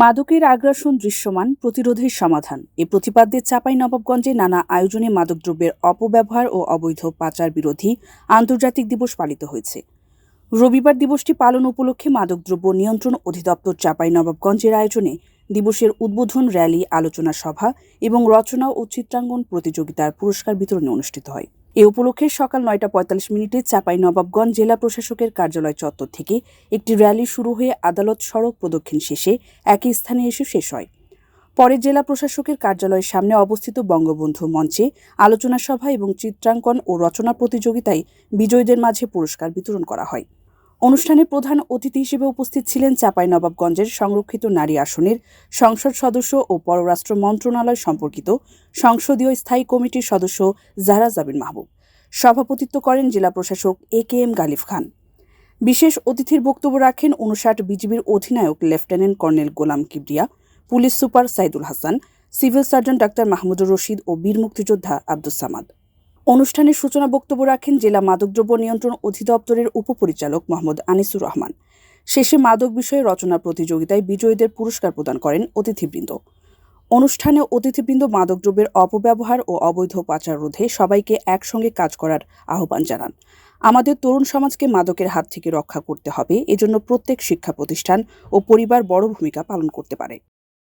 মাদকের আগ্রাসন দৃশ্যমান প্রতিরোধের সমাধান। এ প্রতিপাদ্যে চাপাই নবাবগঞ্জে নানা আয়োজনে মাদকদ্রব্যের অপব্যবহার ও অবৈধ পাচার বিরোধী আন্তর্জাতিক দিবস পালিত হয়েছে। রবিবার দিবসটি পালন উপলক্ষে মাদকদ্রব্য নিয়ন্ত্রণ অধিদপ্তর চাপাই নবাবগঞ্জের আয়োজনে দিবসের উদ্বোধন র্যালি, আলোচনা সভা এবং রচনা ও চিত্রাঙ্গন প্রতিযোগিতার পুরস্কার বিতরণী অনুষ্ঠিত হয়। এ উপলক্ষে সকাল নয়টা পঁয়তাল্লিশ মিনিটে চাপাই নবাবগঞ্জ জেলা প্রশাসকের কার্যালয় চত্বর থেকে একটি র্যালি শুরু হয়ে আদালত সড়ক প্রদক্ষিণ শেষে একই স্থানে এসে শেষ হয়। পরে জেলা প্রশাসকের কার্যালয়ের সামনে অবস্থিত বঙ্গবন্ধু মঞ্চে আলোচনা সভা এবং চিত্রাঙ্কন ও রচনা প্রতিযোগিতায় বিজয়ীদের মাঝে পুরস্কার বিতরণ করা হয়। অনুষ্ঠানে প্রধান অতিথি হিসেবে উপস্থিত ছিলেন চাঁপাইনবাবগঞ্জের সংরক্ষিত নারী আসনের সংসদ সদস্য ও পররাষ্ট্র মন্ত্রণালয় সম্পর্কিত সংসদীয় স্থায়ী কমিটির সদস্য জাহরা জাবিন মাহবুব। সভাপতিত্ব করেন জেলা প্রশাসক এ কে এম গালিফ খান। বিশেষ অতিথির বক্তব্য রাখেন উনষাট বিজিবির অধিনায়ক lieutenant colonel Golam Kibria, police super Saidul Hasan, civil surgeon doctor Mahmudur Rashid ও বীর মুক্তিযোদ্ধা আব্দুস সামাদ। অনুষ্ঠানের সূচনা বক্তব্য রাখেন জেলা মাদকদ্রব্য নিয়ন্ত্রণ অধিদপ্তরের উপপরিচালক মোহাম্মদ আনিসুর রহমান। শেষে মাদক বিষয়ে রচনা প্রতিযোগিতায় বিজয়ীদের পুরস্কার প্রদান করেন অতিথিবৃন্দ। অনুষ্ঠানে অতিথিবৃন্দ মাদকদ্রব্যের অপব্যবহার ও অবৈধ পাচার রোধে সবাইকে একসঙ্গে কাজ করার আহ্বান জানান। আমাদের তরুণ সমাজকে মাদকের হাত থেকে রক্ষা করতে হবে, এজন্য প্রত্যেক শিক্ষা প্রতিষ্ঠান ও পরিবার বড় ভূমিকা পালন করতে পারে।